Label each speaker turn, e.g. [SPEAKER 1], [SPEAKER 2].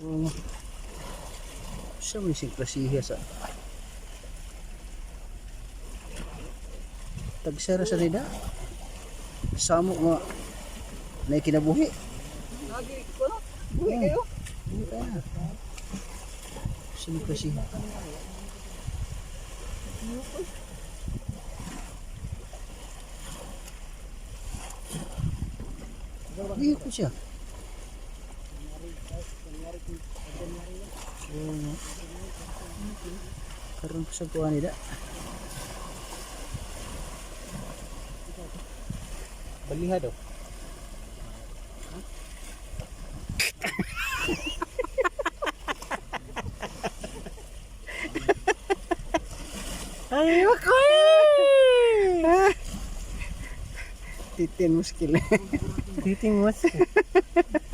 [SPEAKER 1] Oo. Sa may singkrasiya sa tagsara sa nida samo nga na kinabuhi
[SPEAKER 2] Lagi ko na. Buhi kayo.
[SPEAKER 1] Hindi pa na. Singkrasiya. Hindi ko siya. Oo. Karoon ko sa kuha nila.
[SPEAKER 2] Balihad oh.
[SPEAKER 1] Ay, ako Titin muskil.
[SPEAKER 2] Titing mas.